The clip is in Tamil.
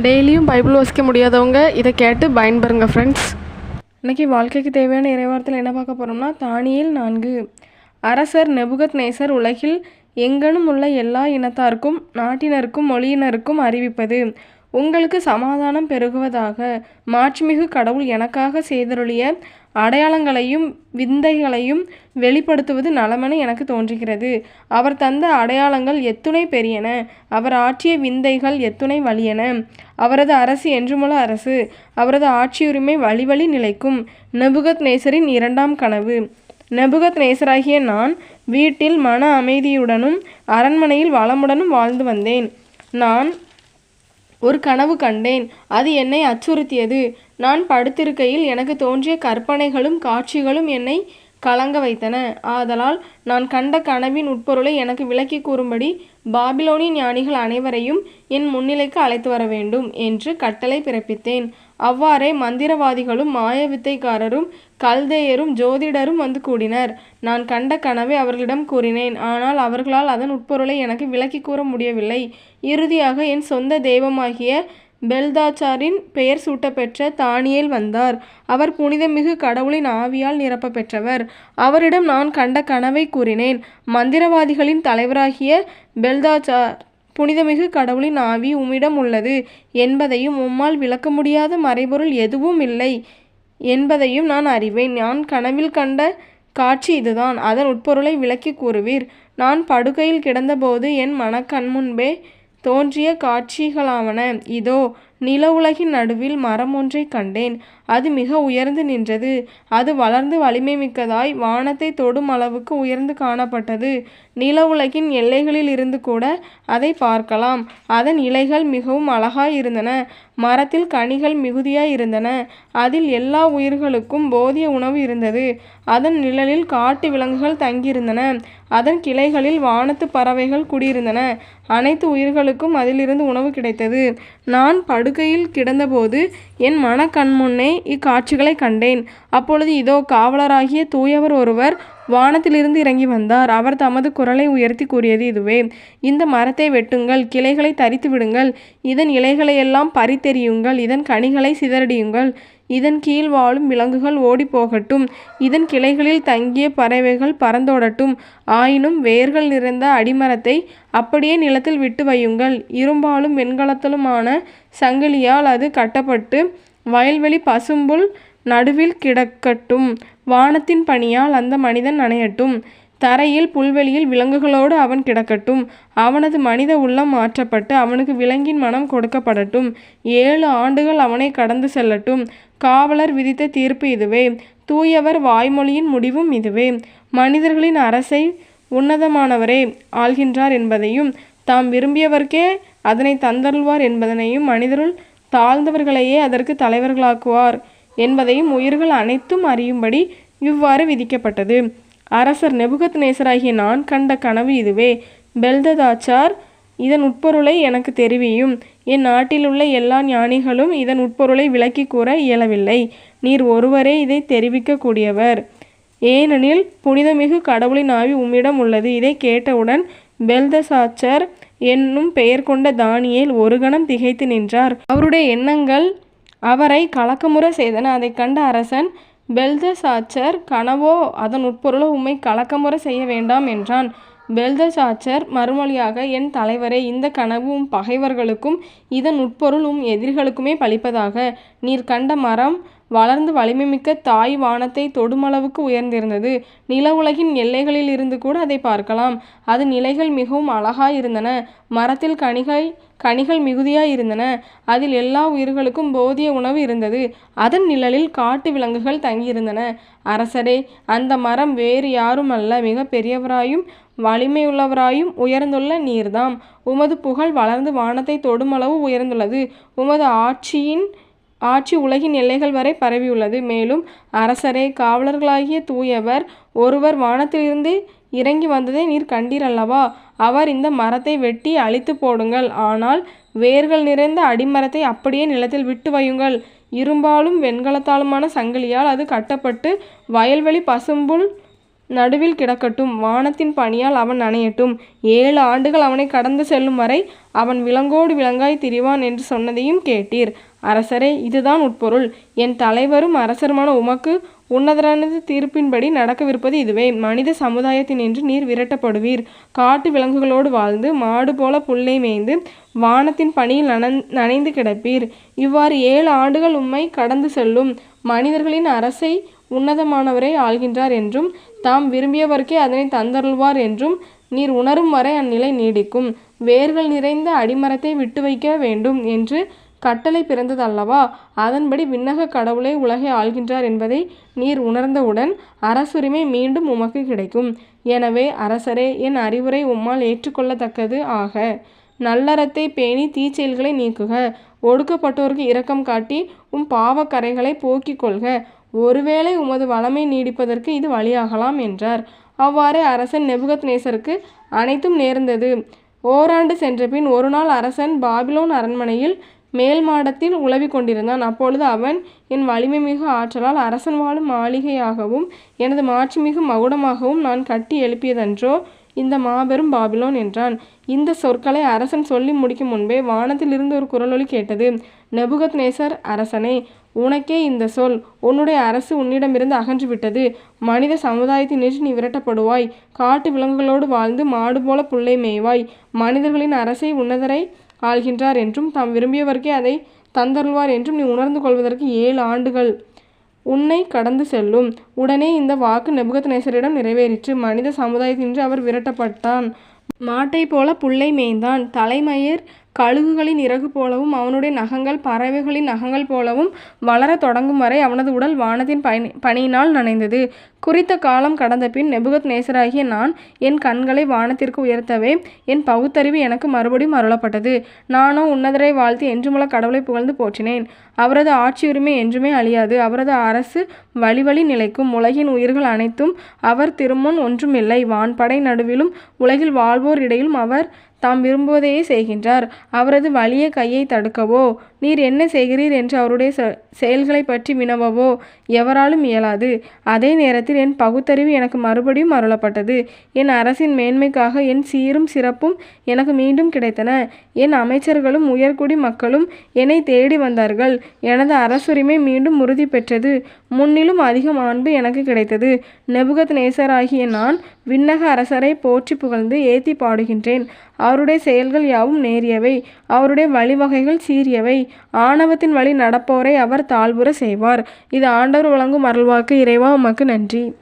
டெய்லியும் பைபிள் வாசிக்க முடியாதவங்க இதை கேட்டு பயன்பெறுங்க ஃப்ரெண்ட்ஸ் இன்றைக்கி வாழ்க்கைக்கு தேவையான இறைவாரத்தில் என்ன பார்க்க போகிறோம்னா தானியில் நான்கு. அரசர் நெபுகத் நேசர் உலகில் எங்கனும் உள்ள எல்லா இனத்தாருக்கும் நாட்டினருக்கும் மொழியினருக்கும் அறிவிப்பது. உங்களுக்கு சமாதானம் பெருகுவதாக மாட்சிமிகு கடவுள் எனக்காக செய்தருளிய அடையாளங்களையும் விந்தைகளையும் வெளிப்படுத்துவது நலமென எனக்கு தோன்றுகிறது. அவர் தந்த அடையாளங்கள் எத்துணை பெரியன. அவர் ஆற்றிய விந்தைகள் எத்துணை வலியன. அவரது அரசு என்றுமுள்ள அரசு. அவரது ஆட்சியுரிமை வழிவழி நிலைக்கும். நெபுகத் நேசரின் இரண்டாம் கனவு. நெபுகத் நேசராகிய நான் வீட்டில் மன அமைதியுடனும் அரண்மனையில் வளமுடனும் வாழ்ந்து வந்தேன். நான் ஒரு கனவு கண்டேன். அது என்னை அச்சுறுத்தியது. நான் படுத்திருக்கையில் எனக்கு தோன்றிய கற்பனைகளும் காட்சிகளும் என்னை கலங்க வைத்தன. ஆதலால் நான் கண்ட கனவின் உட்பொருளை எனக்கு விளக்கி கூறும்படி பாபிலோனிய ஞானிகள் அனைவரையும் என் முன்னிலைக்கு அழைத்து வர வேண்டும் என்று கட்டளை பிறப்பித்தேன். அவ்வாறே மந்திரவாதிகளும் மாயவித்தைக்காரரும் கல்தேயரும் ஜோதிடரும் வந்து கூடினர். நான் கண்ட கனவை அவர்களிடம் கூறினேன். ஆனால் அவர்களால் அதன் உட்பொருளை எனக்கு விளக்கி கூற முடியவில்லை. இறுதியாக என் சொந்த தெய்வமாகிய பெல்தாச்சாரின் பெயர் சூட்டப்பெற்ற தானியேல் வந்தார். அவர் புனிதமிகு கடவுளின் ஆவியால் நிரப்ப பெற்றவர் அவரிடம் நான் கண்ட கனவை கூறினேன். மந்திரவாதிகளின் தலைவராகிய பெல்தாச்சார் புனிதமிகு கடவுளின் ஆவி உம்மிடம் உள்ளது என்பதையும் உம்மால் விளக்க முடியாத மறைபொருள் எதுவும் இல்லை என்பதையும் நான் அறிவேன். நான் கனவில் கண்ட காட்சி இதுதான். அதன் உட்பொருளை விளக்கி கூறுவீர். நான் படுக்கையில் கிடந்தபோது என் மனக்கண் முன்பே தோன்றிய காட்சிகளாவன. இதோ நில உலகின் நடுவில் மரம் ஒன்றை கண்டேன். அது மிக உயர்ந்து நின்றது. அது வளர்ந்து வலிமை மிக்கதாய் வானத்தை தொடும் அளவுக்கு உயர்ந்து காணப்பட்டது. நில உலகின் எல்லைகளில் இருந்து கூட அதை பார்க்கலாம். அதன் இலைகள் மிகவும் அழகாய் இருந்தன. மரத்தில் கனிகள் மிகுதியாய் இருந்தன. அதில் எல்லா உயிர்களுக்கும் போதிய உணவு இருந்தது. அதன் நிழலில் காட்டு விலங்குகள் தங்கியிருந்தன. அதன் கிளைகளில் வானத்து பறவைகள் குடியிருந்தன. அனைத்து உயிர்களுக்கும் அதிலிருந்து உணவு கிடைத்தது. நான் படு படுக்கையில் கிடந்தபோது என் மனக்கண்முன்னே இக்காட்சிகளை கண்டேன். அப்பொழுது இதோ காவலராகிய தூயவர் ஒருவர் வானத்திலிருந்து இறங்கி வந்தார். அவர் தமது குரலை உயர்த்தி கூறியது இதுவே. இந்த மரத்தை வெட்டுங்கள் கிளைகளை தரித்து விடுங்கள் இதன் இலைகளையெல்லாம் பறித்தெறியுங்கள் இதன் கனிகளை சிதறடியுங்கள் இதன் கீழ் வாழும் விலங்குகள் ஓடி போகட்டும் இதன் கிளைகளில் தங்கிய பறவைகள் பறந்தோடட்டும் ஆயினும் வேர்கள் நிறைந்த அடிமரத்தை அப்படியே நிலத்தில் விட்டு வையுங்கள். இரும்பாலும் வெண்கலத்தலுமான சங்கிலியால் அது கட்டப்பட்டு வயல்வெளி பசும்புல் நடுவில் கிடக்கட்டும். வானத்தின் பனியால் அந்த மனிதன் நனையட்டும். தரையில் புல்வெளியில் விலங்குகளோடு அவன் கிடக்கட்டும். அவனது மனித உள்ளம் மாற்றப்பட்டு அவனுக்கு விலங்கின் மனம் கொடுக்கப்படட்டும். ஏழு ஆண்டுகள் அவனை கடந்து செல்லட்டும். காவலர் விதித்த தீர்ப்பு இதுவே. தூயவர் வாய்மொழியின் முடிவும் இதுவே. மனிதர்களின் அரசை உன்னதமானவரே ஆள்கின்றார் என்பதையும் தாம் விரும்பியவர்க்கே அதனை தந்தருள்வார் என்பதனையும் மனிதருள் தாழ்ந்தவர்களையே அதற்கு தலைவர்களாக்குவார். என்பதையும் உயிர்கள் அனைத்தும் அறியும்படி இவ்வாறு விதிக்கப்பட்டது. அரசர் நெபுகத் நேசராகிய நான் கண்ட கனவு இதுவே. பெல்ததாச்சார் இதன் உட்பொருளை எனக்கு தெரிவியும். என் நாட்டிலுள்ள எல்லா ஞானிகளும் இதன் உட்பொருளை விளக்கி கூற இயலவில்லை. நீர் ஒருவரே இதை தெரிவிக்கக்கூடியவர். ஏனெனில் புனிதமிகு கடவுளின் ஆவி உம்மிடம் உள்ளது. இதை கேட்டவுடன் பெல்தசாச்சர் என்னும் பெயர் கொண்ட தானியேல் ஒரு கணம் திகைத்து நின்றார். அவருடைய எண்ணங்கள் அவரை கலக்கமுற செய்தன. அதை கண்ட அரசன் பெல்தசாச்சர் கனவோ அதன் உட்பொருளோ உம்மை கலக்கமுற செய்ய வேண்டாம் என்றான். பெல்தசாச்சர் மறுமொழியாக என் தலைவரே இந்த கனவு உம் பகைவர்களுக்கும் இதன் உட்பொருள் உம் எதிரிகளுக்குமே பழிப்பதாக. நீர் கண்ட மரம் வளர்ந்து வலிமைமிக்க தாய் வானத்தை தொடுமளவுக்கு உயர்ந்திருந்தது. நில உலகின் எல்லைகளில் இருந்து கூட அதை பார்க்கலாம். அது நிலைகள் மிகவும் அழகாய் இருந்தன. மரத்தில் கனிகள் கனிகள் மிகுதியாய் இருந்தன. அதில் எல்லா உயிர்களுக்கும் போதிய உணவு இருந்தது. அதன் நிழலில் காட்டு விலங்குகள் தங்கியிருந்தன. அரசரே அந்த மரம் வேறு யாரும் அல்ல மிக பெரியவராயும் வலிமையுள்ளவராயும் உயர்ந்துள்ள நீர்தாம். உமது புகழ் வளர்ந்து வானத்தை தொடுமளவு உயர்ந்துள்ளது. உமது ஆட்சியின் ஆட்சி உலகின் எல்லைகள் வரை பரவியுள்ளது. மேலும் அரசரே காவலர்களாகிய தூயவர் ஒருவர் வானத்திலிருந்து இறங்கி வந்ததை நீர் கண்டீர் அல்லவா அவர் இந்த மரத்தை வெட்டி அழித்து போடுங்கள். ஆனால் வேர்கள் நிறைந்த அடிமரத்தை அப்படியே நிலத்தில் விட்டு வையுங்கள். இரும்பாலும் வெண்கலத்தாலுமான சங்கிலியால் அது கட்டப்பட்டு வயல்வெளி பசும்புல் நடுவில் கிடக்கட்டும். வானத்தின் பணியால் அவன் நனையட்டும். ஏழு ஆண்டுகள் அவனை கடந்து செல்லும் வரை அவன் விலங்கோடு விலங்காய் திரிவான் என்று சொன்னதையும் கேட்டீர். அரசரே இதுதான் உட்பொருள். என் தலைவரும் அரசருமான உமக்கு உன்னதரானது தீர்ப்பின்படி நடக்கவிருப்பது இதுவே. மனித சமுதாயத்தினின்று நீர் விரட்டப்படுவீர். காட்டு விலங்குகளோடு வாழ்ந்து மாடு போல புல்லை மேய்ந்து வானத்தின் பணியில் நனந் நனைந்து கிடப்பீர். இவ்வாறு ஏழு ஆண்டுகள் உம்மை கடந்து செல்லும் மனிதர்களின் அரசை உன்னதமானவரை ஆள்கின்றார் என்றும் தாம் விரும்பியவர்க்கே அதனை தந்தருள்வார் என்றும் நீர் உணரும் வரை அந்நிலை நீடிக்கும். வேர்கள் நிறைந்த அடிமரத்தை விட்டு வைக்க வேண்டும் என்று கட்டளை பிறந்தது அல்லவா அதன்படி விண்ணக கடவுளே உலகை ஆள்கின்றார் என்பதை நீர் உணர்ந்தவுடன் அரசுரிமை மீண்டும் உமக்கு கிடைக்கும். எனவே அரசரே என் அறிவுரை உம்மால் ஏற்றுக்கொள்ளத்தக்கது ஆக. நல்லறத்தை பேணி தீச்செயல்களை நீக்குக. ஒடுக்கப்பட்டோருக்கு இரக்கம் காட்டி உம் பாவக்கரைகளை போக்கிக் கொள்க. ஒருவேளை உமது வளமை நீடிப்பதற்கு இது வழியாகலாம் என்றார். அவ்வாறே அரசன் நெபுகத் நேசருக்கு அனைத்தும் நேர்ந்தது. ஓராண்டு சென்றபின் ஒரு நாள் அரசன் பாபிலோன் அரண்மனையில் மேல் மாடத்தில் உலவிக் கொண்டிருந்தான். அப்பொழுது அவன் என் வலிமை மிகு ஆற்றலால் அரசன் வாழும் மாளிகையாகவும் எனது மாட்சிமிகு மகுடமாகவும் நான் கட்டி எழுப்பியதன்றோ இந்த மாபெரும் பாபிலோன் என்றான். இந்த சொற்களை அரசன் சொல்லி முடிக்கும் முன்பே வானத்திலிருந்து ஒரு குரலொலி கேட்டது நெபுகத் நேசர் அரசனே உனக்கே இந்த சொல் உன்னுடைய அரசு உன்னிடமிருந்து அகன்று விட்டது மனித சமுதாயத்தினின்று நீ விரட்டப்படுவாய். காட்டு விலங்குகளோடு வாழ்ந்து மாடு போல புல்லை மேய்வாய். மனிதர்களின் அரசை உன்னதரை ஆள்கின்றார் என்றும் தாம் விரும்பியவர்க்கே அதை தந்தருள்வார் என்றும் நீ உணர்ந்து கொள்வதற்கு ஏழு ஆண்டுகள் உன்னை கடந்து செல்லும். உடனே இந்த வாக்கு நெபுகத் நேசரிடம் நிறைவேறிற்று. மனித சமுதாயத்தின்றி அவர் விரட்டப்பட்டான். மாட்டை போல புல்லை மேய்ந்தான். தலைமயிர் கழுகுகளின் இறகு போலவும் அவனுடைய நகங்கள் பறவைகளின் நகங்கள் போலவும் வளரத் தொடங்கும் வரை அவனது உடல் வானத்தின் பனி பனியினால் நனைந்தது. குறித்த காலம் கடந்த பின் நெபுகத் நேசராகிய நான் என் கண்களை வானத்திற்கு உயர்த்தவே என் பகுத்தறிவு எனக்கு மறுபடியும் அருளப்பட்டது. நானோ உன்னதரை வாழ்த்து என்றுமுள்ள கடவுளை புகழ்ந்து போற்றினேன். அவரது ஆட்சி உரிமை என்றுமே அழியாது. அவரது அரசு வழிவழி நிலைக்கும். உலகின் உயிர்கள் அனைத்தும் அவர் திருமுன் ஒன்றுமில்லை. வான்படை நடுவிலும் உலகில் வாழ்வோர் இடையிலும் அவர் தாம் விரும்புவதையே செய்கின்றார். அவரது வலிய கையை தடுக்கவோ? நீர் என்ன செய்கிறீர் என்று அவருடைய செ- செயல்களைப் பற்றி வினவவோ எவராலும் இயலாது. அதே நேரத்தில் என் பகுத்தறிவு எனக்கு மறுபடியும் அருளப்பட்டது. என் அரசின் மேன்மைக்காக என் சீரும் சிறப்பும் எனக்கு மீண்டும் கிடைத்தன. என் அமைச்சர்களும் உயர்குடி மக்களும் என்னை தேடி வந்தார்கள். எனது அரசுரிமை மீண்டும் உறுதி பெற்றது. முன்னிலும் அதிக அன்பு எனக்கு கிடைத்தது. நெபுகத் நேசராகிய நான் விண்ணக அரசரை போற்றி புகழ்ந்து ஏத்தி பாடுகின்றேன். அவருடைய செயல்கள் யாவும் நேரியவை. அவருடைய வழிவகைகள் சீரியவை. ஆணவத்தின் வழி நடப்போரை அவர் தாழ்வுற செய்வார். இது ஆண்டவர் வழங்கும் அருள்வாக்கு. இறைவா உமக்கு நன்றி.